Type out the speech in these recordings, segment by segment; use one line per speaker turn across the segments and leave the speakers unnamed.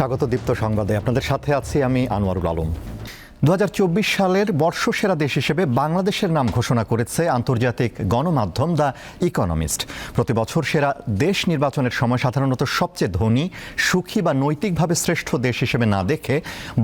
স্বাগত দীপ্ত সংবাদে। আপনাদের সাথে আছি আমি আনোয়ারুল আলম। দু হাজার চব্বিশ সালের বর্ষসেরা দেশ হিসেবে বাংলাদেশের নাম ঘোষণা করেছে আন্তর্জাতিক গণমাধ্যম দ্য ইকোনমিস্ট। প্রতি বছর সেরা দেশ নির্বাচনের সময় সাধারণত সবচেয়ে ধনী, সুখী বা নৈতিকভাবে শ্রেষ্ঠ দেশ হিসেবে না দেখে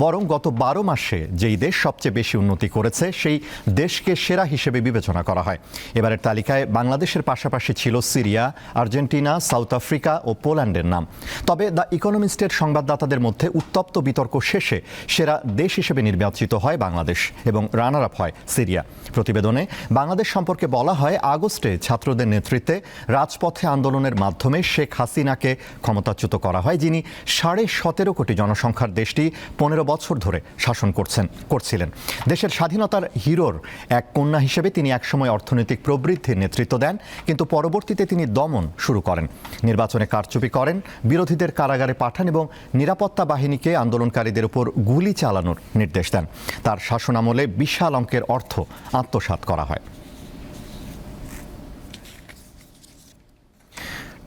বরং গত বারো মাসে যেই দেশ সবচেয়ে বেশি উন্নতি করেছে, সেই দেশকে সেরা হিসেবে বিবেচনা করা হয়। এবারের তালিকায় বাংলাদেশের পাশাপাশি ছিল সিরিয়া, আর্জেন্টিনা, সাউথ আফ্রিকা ও পোল্যান্ডের নাম। তবে দ্য ইকোনমিস্টের সংবাদদাতাদের মধ্যে উত্তপ্ত বিতর্ক শেষে সেরা দেশ হিসেবে নির্বাচিত হয় বাংলাদেশ এবং রানার আপ হয় সিরিয়া। প্রতিবেদনে বাংলাদেশ সম্পর্কে বলা হয়, আগস্টে ছাত্রদের নেতৃত্বে রাজপথে আন্দোলনের মাধ্যমে শেখ হাসিনাকে ক্ষমতাচ্যুত করা হয়, যিনি সাড়ে সতেরো কোটি জনসংখ্যার দেশটি পনেরো বছর ধরে শাসন করছেন, করছিলেন। দেশের স্বাধীনতার হিরোর এক কন্যা হিসেবে তিনি একসময় অর্থনৈতিক প্রবৃদ্ধির নেতৃত্ব দেন, কিন্তু পরবর্তীতে তিনি দমন শুরু করেন। নির্বাচনে কারচুপি করেন, বিরোধীদের কারাগারে পাঠান এবং নিরাপত্তা বাহিনীকে আন্দোলনকারীদের উপর গুলি চালানোর নির্দেশ দেন। তার শাসনামলে বিশাল অঙ্কের অর্থ আত্মসাত করা হয়।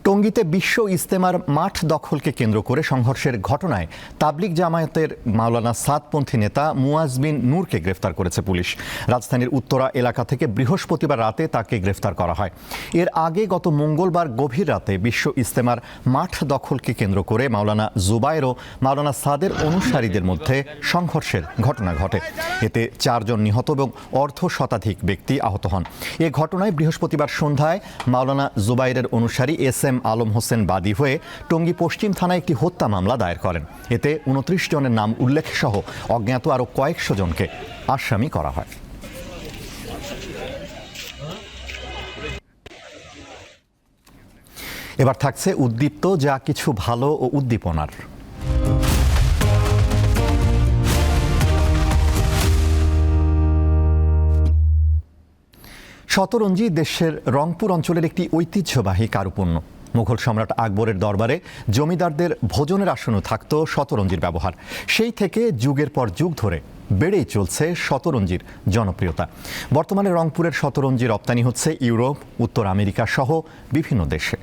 টঙ্গীতে বিশ্ব ইস্তেমার মাঠ দখলকে কেন্দ্র করে সংঘর্ষের ঘটনায় তাবলিক জামায়াতের মাওলানা সাদপন্থী নেতা মুয়াজ বিন নূরকে গ্রেফতার করেছে পুলিশ। রাজধানীর উত্তরা এলাকা থেকে বৃহস্পতিবার রাতে তাকে গ্রেফতার করা হয়। এর আগে গত মঙ্গলবার গভীর রাতে বিশ্ব ইস্তেমার মাঠ দখলকে কেন্দ্র করে মাওলানা জুবায়ের ও মাওলানা সাদের অনুসারীদের মধ্যে সংঘর্ষের ঘটনা ঘটে। এতে চারজন নিহত এবং অর্ধ শতাধিক ব্যক্তি আহত হন। এ ঘটনায় বৃহস্পতিবার সন্ধ্যায় মাওলানা জুবাইরের অনুসারী এস এম আলম হোসেন বাদী হয়ে টঙ্গী পশ্চিম থানায় একটি হত্যা মামলা দায়ের করেন। এতে উনত্রিশ জনের নাম উল্লেখ সহ অজ্ঞাত আরও কয়েকশো জনকে আসামি করা হয়। এবার থাকছে উদ্দীপ্ত, যা কিছু ভালো ও উদ্দীপনার। শতরঞ্জি দেশের রংপুর অঞ্চলের একটি ঐতিহ্যবাহী কারুপণ্য। মুঘল সম্রাট আকবরের দরবারে জমিদারদের ভোজনের আসনও থাকত শতরঞ্জির ব্যবহার। সেই থেকে যুগের পর যুগ ধরে বেড়েই চলছে শতরঞ্জির জনপ্রিয়তা। বর্তমানে রংপুরের শতরঞ্জি রপ্তানি হচ্ছে ইউরোপ, উত্তর আমেরিকা সহ বিভিন্ন দেশে।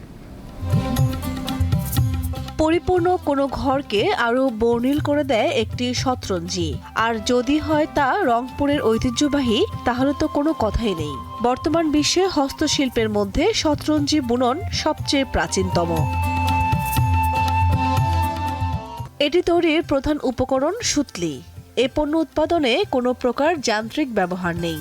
পরিপূর্ণ কোনো ঘরকে আরও বর্ণিল করে দেয় একটি শতরঞ্জি। আর যদি হয় তা রংপুরের ঐতিহ্যবাহী, তাহলে তো কোনো কথাই নেই। বর্তমান বিশ্বে হস্তশিল্পের মধ্যে শতরঞ্জি বুনন সবচেয়ে প্রাচীনতম। এটি তৈরির প্রধান উপকরণ সুতলি। এ পণ্য উৎপাদনে কোনো প্রকার যান্ত্রিক ব্যবহার নেই।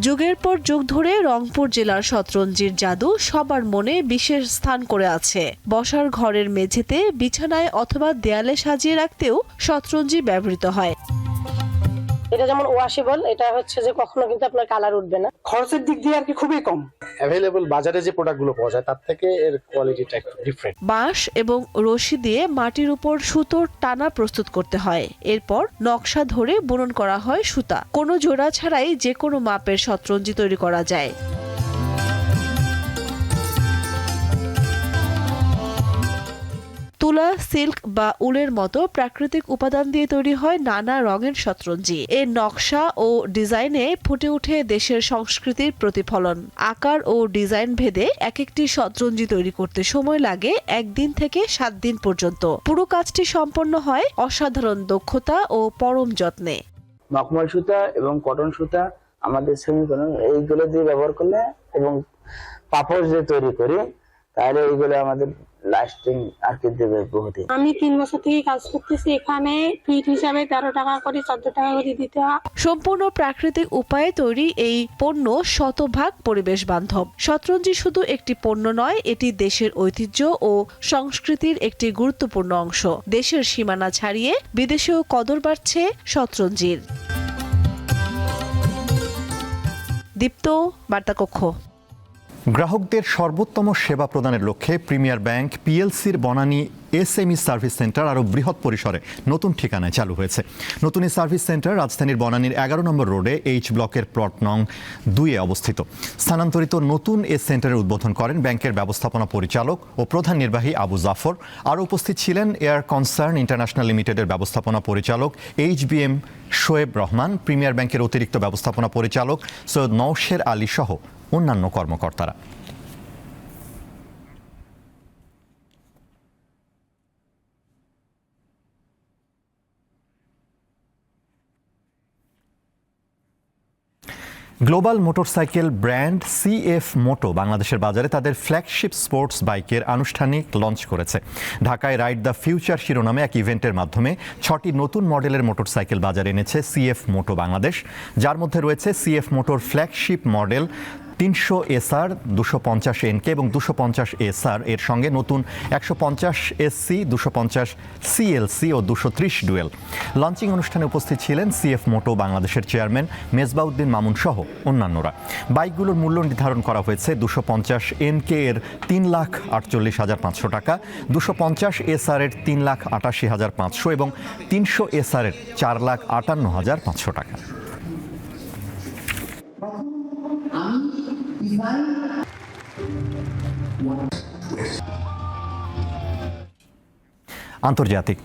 যুগের পর যুগ ধরে রংপুর জেলার শতরঞ্জির জাদু সবার মনে বিশেষ স্থান করে আছে। বসার ঘরের মেঝেতে, বিছানায় অথবা দেয়ালে সাজিয়ে রাখতেও শতরঞ্জি ব্যবহৃত হয়।
এটা যেমন ওয়াশেবল এটা হচ্ছে যে কখনো কিন্তু আপনার কালার উঠবে না।
খরচের দিক দিয়ে আর কি খুবই কম।
অ্যাভেলেবল বাজারে যে প্রোডাক্টগুলো পাওয়া যায় তার থেকে এর কোয়ালিটিটা একটু ডিফারেন্ট
বাঁশ এবং রশি দিয়ে মাটির উপর সুতোর টানা প্রস্তুত করতে হয়। এরপর নকশা ধরে বুনন করা হয় সুতা। কোনো জোড়া ছাড়াই যে কোনো মাপের শতরঞ্জি তৈরি করা যায়। তুলা, সিল্ক বা উলের মতো প্রাকৃতিক উপাদান দিয়ে তৈরি হয় নানা রঙের শতরঞ্জি। এর নকশা ও ডিজাইনে ফুটে ওঠে দেশের সংস্কৃতির প্রতিফলন। আকার ও ডিজাইন ভেদে এক একটি শতরঞ্জি তৈরি করতে সময় লাগে একদিন থেকে সাত দিন পর্যন্ত। পুরো কাজটি সম্পন্ন হয় অসাধারণ দক্ষতা ও পরম যত্নে।
মখমল সুতা এবং কটন সুতা আমাদের সেমিকরণ এইগুলো দিয়ে ব্যবহার করলে এবং পাপড় যে তৈরি করি, তাহলে এইগুলো আমাদের লাস্টিং আর কি দেবে বহুদিন?
আমি তিন বছর থেকে কাজ করতেছি এখানে। ফিট হিসাবে তেরো টাকা করে চোদ্দ টাকা করে দিতে হয়।
সম্পূর্ণ প্রাকৃতিক উপায়ে তৈরি এই পণ্য শতভাগ পরিবেশ বান্ধব। শতরঞ্জি শুধু একটি পণ্য নয় এটি দেশের ঐতিহ্য ও সংস্কৃতির একটি গুরুত্বপূর্ণ অংশ। দেশের সীমানা ছাড়িয়ে বিদেশেও কদর বাড়ছে শতরঞ্জির। দীপ্ত বার্তাকক্ষ।
গ্রাহকদের সর্বোত্তম সেবা প্রদানের লক্ষ্যে প্রিমিয়ার ব্যাংক, পিএলসির বনানী এসএমই সার্ভিস সেন্টার আরও বৃহৎ পরিসরে নতুন ঠিকানায় চালু হয়েছে। নতুন এই সার্ভিস সেন্টার রাজধানীর বনানীর এগারো নম্বর রোডে এইচ ব্লকের প্লট নং দুইয়ে অবস্থিত। স্থানান্তরিত নতুন এ সেন্টারের উদ্বোধন করেন ব্যাংকের ব্যবস্থাপনা পরিচালক ও প্রধান নির্বাহী আবু জাফর। আরও উপস্থিত ছিলেন এয়ার কনসার্ন ইন্টারন্যাশনাল লিমিটেডের ব্যবস্থাপনা পরিচালক H B M Shoaib Rahman, Premier ব্যাংকের অতিরিক্ত ব্যবস্থাপনা পরিচালক সৈয়দ নওশের আলী সহ। অন্যান্য কর্মকর্তারা। Global motorcycle brand CF Moto বাংলাদেশের বাজারে তাদের ফ্ল্যাগশিপ স্পোর্টস বাইকের আনুষ্ঠানিক লঞ্চ করেছে। ঢাকায় রাইড দ্য ফিউচার শিরোনামে এক ইভেন্টের মাধ্যমে ছটি নতুন মডেলের মোটরসাইকেল বাজারে এনেছে সিএফ মোটো বাংলাদেশ, যার মধ্যে রয়েছে সিএফ মোটোর ফ্ল্যাগশিপ মডেল তিনশো এসআর, দুশো পঞ্চাশ এনকে এবং দুশো পঞ্চাশ এসআর এর সঙ্গে নতুন একশো পঞ্চাশ এসসি, দুশো পঞ্চাশ সিএলসি ও দুশো ত্রিশ ডুয়েল। লঞ্চিং অনুষ্ঠানে উপস্থিত ছিলেন সিএফ মোটো বাংলাদেশের চেয়ারম্যান মেজবাউদ্দিন মামুন সহ অন্যান্যরা। বাইকগুলোর মূল্য নির্ধারণ করা হয়েছে দুশো পঞ্চাশ এনকে এর তিন লাখ আটচল্লিশ হাজার পাঁচশো টাকা, দুশো পঞ্চাশ এসআর এর তিন লাখ আটাশি হাজার পাঁচশো এবং তিনশো এসআর এর চার লাখ আটান্ন হাজার পাঁচশো টাকা। আন্তর্জাতিক।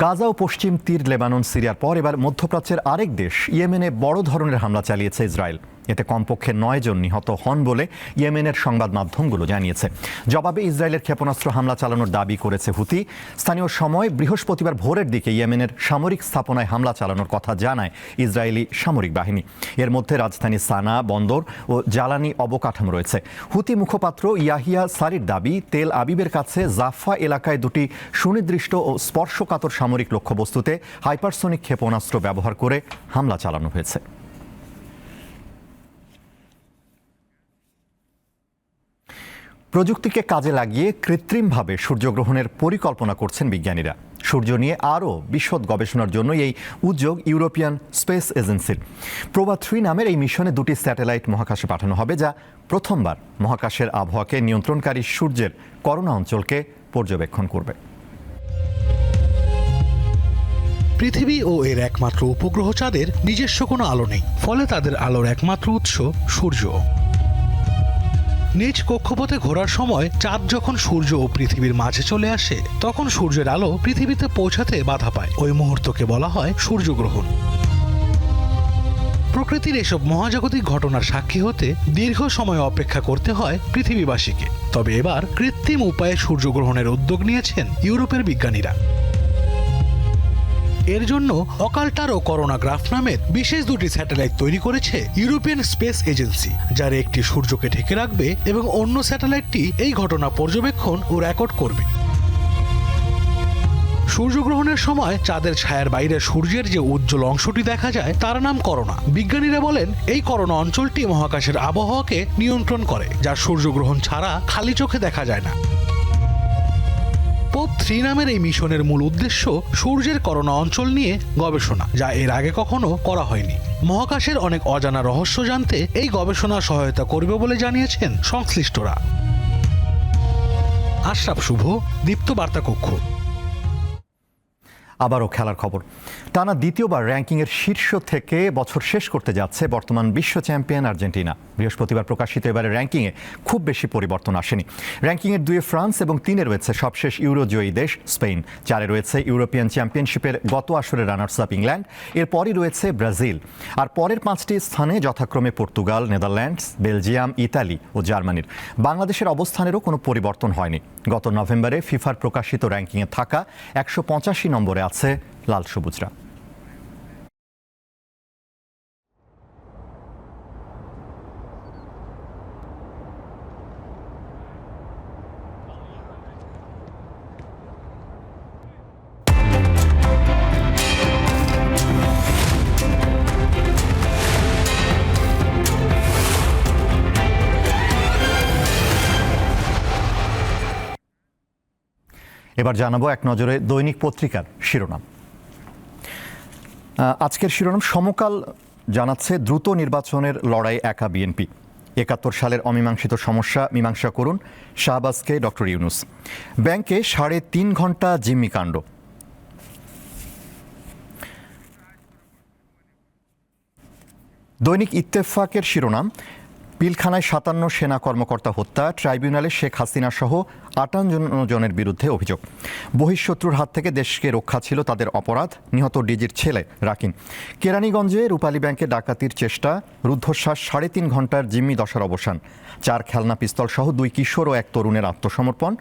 গাজা ও পশ্চিম তীর লেবানন, সিরিয়ার পর এবার মধ্যপ্রাচ্যের আরেক দেশ, ইয়েমেনে বড় ধরনের হামলা চালিয়েছে ইসরায়েল। এতে কমপক্ষে নয় জন নিহত হন বলে ইয়েমেনের সংবাদ মাধ্যমগুলো জানিয়েছে। জবাবে ইসরায়েলের ক্ষেপণাস্ত্র হামলা চালানোর দাবি করেছে হুতি স্থানীয় সময় বৃহস্পতিবার ভোরের দিকে ইয়েমেনের সামরিক স্থাপনায় হামলা চালানোর কথা জানায় ইসরায়েলি সামরিক বাহিনী। এর মধ্যে রাজধানী সানা, বন্দর ও জ্বালানি অবকাঠামো রয়েছে। হুতি মুখপাত্র ইয়াহিয়া সারির দাবি, তেল আবিবের কাছে জাফা এলাকায় দুটি সুনির্দিষ্ট ও স্পর্শকাতর সামরিক লক্ষ্যবস্তুতে হাইপারসোনিক ক্ষেপণাস্ত্র ব্যবহার করে হামলা চালানো হয়েছে। প্রযুক্তিকে কাজে লাগিয়ে কৃত্রিমভাবে সূর্যগ্রহণের পরিকল্পনা করছেন বিজ্ঞানীরা। সূর্য নিয়ে আরও বিশদ গবেষণার জন্য এই উদ্যোগ ইউরোপিয়ান স্পেস এজেন্সির। প্রভা থ্রি নামের এই মিশনে দুটি স্যাটেলাইট মহাকাশে পাঠানো হবে যা প্রথমবার মহাকাশের আবহাওয়াকে নিয়ন্ত্রণকারী সূর্যের করোনা অঞ্চলকে পর্যবেক্ষণ করবে।
পৃথিবী ও এর একমাত্র উপগ্রহ চাঁদের নিজস্ব কোনো আলো নেই, ফলে তাদের আলোর একমাত্র উৎস সূর্য। নিজ কক্ষপথে ঘোরার সময় চাঁদ যখন সূর্য ও পৃথিবীর মাঝে চলে আসে, তখন সূর্যের আলো পৃথিবীতে পৌঁছাতে বাধা পায়। ওই মুহূর্তকে বলা হয় সূর্যগ্রহণ। প্রকৃতির এসব মহাজাগতিক ঘটনার সাক্ষী হতে দীর্ঘ সময় অপেক্ষা করতে হয় পৃথিবীবাসীকে। তবে এবার কৃত্রিম উপায়ে সূর্যগ্রহণের উদ্যোগ নিয়েছেন ইউরোপের বিজ্ঞানীরা। এর জন্য অকাল্টার ও করোনাগ্রাফ নামের বিশেষ দুটি স্যাটেলাইট তৈরি করেছে ইউরোপিয়ান স্পেস এজেন্সি, যার একটি সূর্যকে ঢেকে রাখবে এবং অন্য স্যাটেলাইটটি এই ঘটনা পর্যবেক্ষণ ও রেকর্ড করবে। সূর্যগ্রহণের সময় চাঁদের ছায়ার বাইরে সূর্যের যে উজ্জ্বল অংশটি দেখা যায়, তার নাম করোনা। বিজ্ঞানীরা বলেন, এই করোনা অঞ্চলটি মহাকাশের আবহাওয়াকে নিয়ন্ত্রণ করে, যা সূর্যগ্রহণ ছাড়া খালি চোখে দেখা যায় না। থ্রি নামের এই মিশনের মূল উদ্দেশ্য সূর্যের করোনা অঞ্চল নিয়ে গবেষণা, যা এর আগে কখনো করা হয়নি। মহাকাশের অনেক অজানা রহস্য জানতে এই গবেষণা সহায়তা করবে বলে জানিয়েছেন সংশ্লিষ্টরা। আশরাফ শুভ, দীপ্ত বার্তা কক্ষ
আবারও খেলার খবর। টানা দ্বিতীয়বার র্যাঙ্কিংয়ের শীর্ষ থেকে বছর শেষ করতে যাচ্ছে বর্তমান বিশ্ব চ্যাম্পিয়ন আর্জেন্টিনা। বৃহস্পতিবার প্রকাশিত এবারে র্যাঙ্কিংয়ে খুব বেশি পরিবর্তন আসেনি। র্যাঙ্কিংয়ের দুয়ে ফ্রান্স এবং তিনে রয়েছে সবশেষ ইউরোজয়ী দেশ স্পেন। চারে রয়েছে ইউরোপিয়ান চ্যাম্পিয়নশিপের গত আসরের রানার্স আপ ইংল্যান্ড, এরপরই রয়েছে ব্রাজিল। আর পরের পাঁচটি স্থানে যথাক্রমে পর্তুগাল, নেদারল্যান্ডস, বেলজিয়াম, ইতালি ও জার্মানির। বাংলাদেশের অবস্থানেরও কোনো পরিবর্তন হয়নি। গত নভেম্বরে ফিফার প্রকাশিত র্যাঙ্কিংয়ে থাকা একশো পঁচাশি নম্বরে আছে লাল সবুজরা। এবার জানাব এক নজরে দৈনিক পত্রিকার শিরোনাম। আজকের শিরোনাম, সমকাল জানাচ্ছে দ্রুত নির্বাচনের লড়াই একা বিএনপি। একাত্তর সালের অমীমাংসিত সমস্যা, মীমাংসা করুন শাহবাজকে ডক্টর ইউনুস। ব্যাংকে সাড়ে তিন ঘণ্টা জিম্মি কাণ্ড। দৈনিক ইত্তেফাকের শিরোনাম পিলখানায় সাতান্ন সেনা কর্মকর্তা হত্যা, ট্রাইব্যুনালে শেখ হাসিনা সহ আটান্ন জনের বিরুদ্ধে অভিযোগ। বহিঃশত্রুর হাত থেকে দেশকে রক্ষা ছিল তাদের অপরাধ, নিহত ডিজির ছেলে রাকিন কেরানীগঞ্জে রূপালী ব্যাংকে ডাকাতির চেষ্টা, রুদ্ধশ্বাস সাড়ে তিন ঘণ্টার জিম্মি দশার অবসান। চার খেলনা পিস্তল সহ দুই কিশোর ও এক তরুণের আত্মসমর্পণ।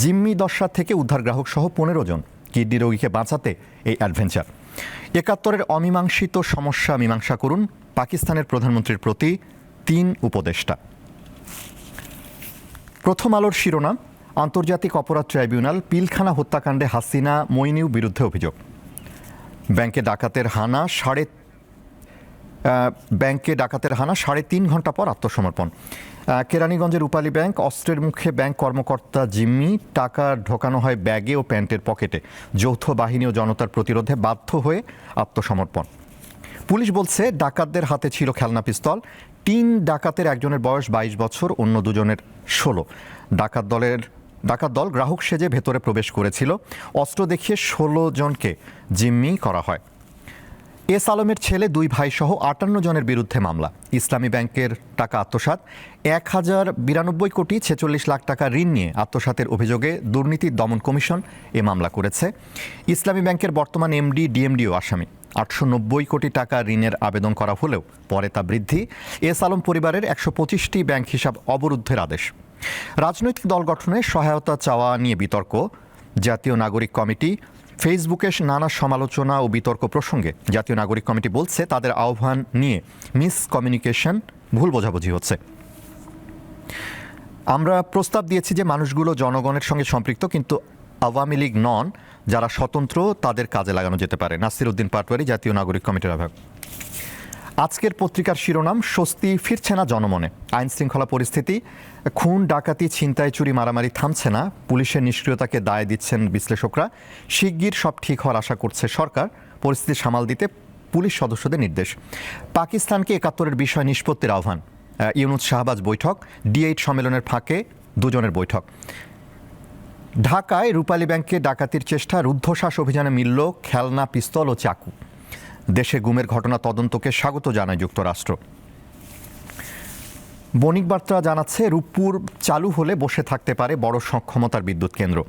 জিম্মি দশা থেকে উদ্ধার গ্রাহক সহ পনেরো জন। কিডনি রোগীকে বাঁচাতে এই অ্যাডভেঞ্চার। একাত্তরের অমীমাংসিত সমস্যা মীমাংসা করুন পাকিস্তানের প্রধানমন্ত্রীর প্রতি। তিন উপদেষ্টা। প্রথম আলোর শিরোনাম, আন্তর্জাতিক অপরাধ ট্রাইব্যুনাল, পিলখানা হত্যাকাণ্ডে হাসিনা, মইনিউ বিরুদ্ধে অভিযোগ। ব্যাংকে ডাকাতের হানা সাড়ে ব্যাংকে ডাকাতের হানা সাড়ে তিন ঘণ্টা পর আত্মসমর্পণ। কেরানীগঞ্জের রূপালী ব্যাংক, অস্ত্রের মুখে ব্যাংক কর্মকর্তা জিম্মি, টাকা ঢোকানো হয় ব্যাগে ও প্যান্টের পকেটে। যৌথ বাহিনী ও জনতার প্রতিরোধে বাধ্য হয়ে আত্মসমর্পণ। পুলিশ বলছে, ডাকাতদের হাতে ছিল খেলনা পিস্তল তিন ডাকাতের একজনের বয়স বাইশ বছর, অন্য দুজনের ষোলো। ডাকাত দলের ডাকাত দল গ্রাহক সেজে ভেতরে প্রবেশ করেছিল। অস্ত্র দেখিয়ে ষোলো জনকে জিম্মি করা হয়। এস আলমের ছেলে, দুই ভাই সহ আটান্ন জনের বিরুদ্ধে মামলা। ইসলামী ব্যাংকের টাকা আত্মসাৎ। এক হাজার বিরানব্বই কোটি ছেচল্লিশ লাখ টাকা ঋণ নিয়ে আত্মসাতের অভিযোগে দুর্নীতি দমন কমিশন এ মামলা করেছে। ইসলামী ব্যাংকের বর্তমান এমডি, ডিএমডিও আসামি। আটশো নব্বই কোটি টাকা ঋণের আবেদন করা হলেও পরে তা বৃদ্ধি। এস আলম পরিবারের একশো পঁচিশটি ব্যাংক হিসাব অবরুদ্ধের আদেশ। রাজনৈতিক দল গঠনে সহায়তা চাওয়া নিয়ে বিতর্ক। জাতীয় নাগরিক কমিটি ফেসবুকে নানা সমালোচনা ও বিতর্ক প্রসঙ্গে জাতীয় নাগরিক কমিটি বলছে, তাদের আহ্বান নিয়ে মিস কমিউনিকেশন ভুল বোঝাবুঝি হচ্ছে। আমরা প্রস্তাব দিয়েছি যে, মানুষগুলো জনগণের সঙ্গে সম্পৃক্ত কিন্তু আওয়ামী লীগ নন। যারা স্বতন্ত্র তাদের কাজে লাগানো যেতে পারে। নাসির উদ্দিন পাটোয়ারি জাতীয় নাগরিক কমিটির আহ্বায়ক। আজকের পত্রিকার শিরোনাম স্বস্তি ফিরছে না জনমনে। আইন শৃঙ্খলা পরিস্থিতি খুন ডাকাতি ছিনতাই চুরি মারামারি থামছে না। পুলিশের নিষ্ক্রিয়তাকে দায় দিচ্ছেন বিশ্লেষকরা। শিগগির সব ঠিক হওয়ার আশা করছে সরকার। পরিস্থিতি সামাল দিতে পুলিশ সদস্যদের নির্দেশ। পাকিস্তানকে একাত্তরের বিষয় নিষ্পত্তির আহ্বান। আহ, ইউনুস শাহবাজ বৈঠক ডি এইট সম্মেলনের ফাঁকে দুজনের বৈঠক। ঢাকায় রূপালী ব্যাংকে ডাকাতির চেষ্টা, রুদ্ধশ্বাস অভিযানে মিলল খেলনা, পিস্তল ও চাকু। দেশে গুমের ঘটনা তদন্তকে স্বাগত জানায় যুক্তরাষ্ট্র। বণিক বার্তা জানাচ্ছে, রূপপুর চালু হলে বসে থাকতে পারে বড় সক্ষমতার বিদ্যুৎ কেন্দ্র।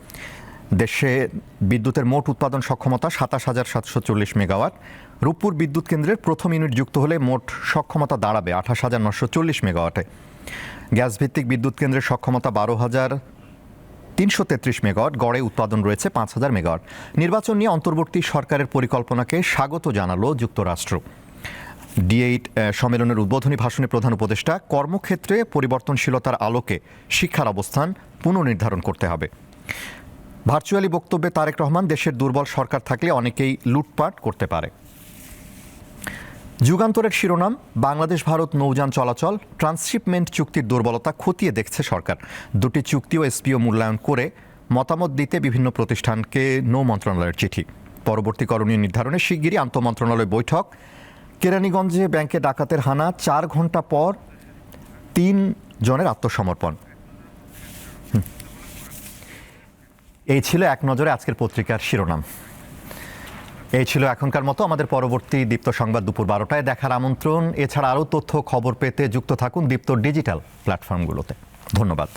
দেশে বিদ্যুতের মোট উৎপাদন সক্ষমতা সাতাশ হাজার সাতশো চল্লিশ মেগাওয়াট। রূপপুর বিদ্যুৎ কেন্দ্রের প্রথম ইউনিট যুক্ত হলে মোট সক্ষমতা দাঁড়াবে আঠাশ হাজার নশো চল্লিশ মেগাওয়াটে। গ্যাস ভিত্তিক বিদ্যুৎ কেন্দ্রের সক্ষমতা বারো হাজার তিনশো তেত্রিশ মেগাওয়াট, গড়ে উৎপাদন রয়েছে পাঁচ হাজার মেগাওয়াট। নির্বাচন নিয়ে অন্তর্বর্তী সরকারের পরিকল্পনাকে স্বাগত জানালো যুক্তরাষ্ট্র। ডিএইট সম্মেলনের উদ্বোধনী ভাষণে প্রধান উপদেষ্টা, কর্মক্ষেত্রে পরিবর্তনশীলতার আলোকে শিক্ষার অবস্থান পুনর্নির্ধারণ করতে হবে। ভার্চুয়ালি বক্তব্যে তারেক রহমান, দেশের দুর্বল সরকার থাকলে অনেকেই লুটপাট করতে পারে। যুগান্তরের শিরোনাম, বাংলাদেশ ভারত নৌযান চলাচল, ট্রান্সশিপমেন্ট চুক্তির দুর্বলতা খতিয়ে দেখছে সরকার। দুটি চুক্তি ও এসপিও মূল্যায়ন করে মতামত দিতে বিভিন্ন প্রতিষ্ঠানকে নৌ মন্ত্রণালয়ের চিঠি। পরবর্তী করণীয় নির্ধারণে শিগগিরই আন্তঃমন্ত্রণালয় বৈঠক। কেরানীগঞ্জে ব্যাংকে ডাকাতের হানা, চার ঘণ্টা পর তিন জনের আত্মসমর্পণ। এই ছিল এক নজরে আজকের পত্রিকার শিরোনাম। এই ছিল এখনকার মতো। আমাদের পরবর্তী দীপ্ত সংবাদ দুপুর বারোটায় দেখার আমন্ত্রণ। এছাড়া আরও তথ্য খবর পেতে যুক্ত থাকুন দীপ্ত ডিজিটাল প্ল্যাটফর্মগুলোতে। ধন্যবাদ।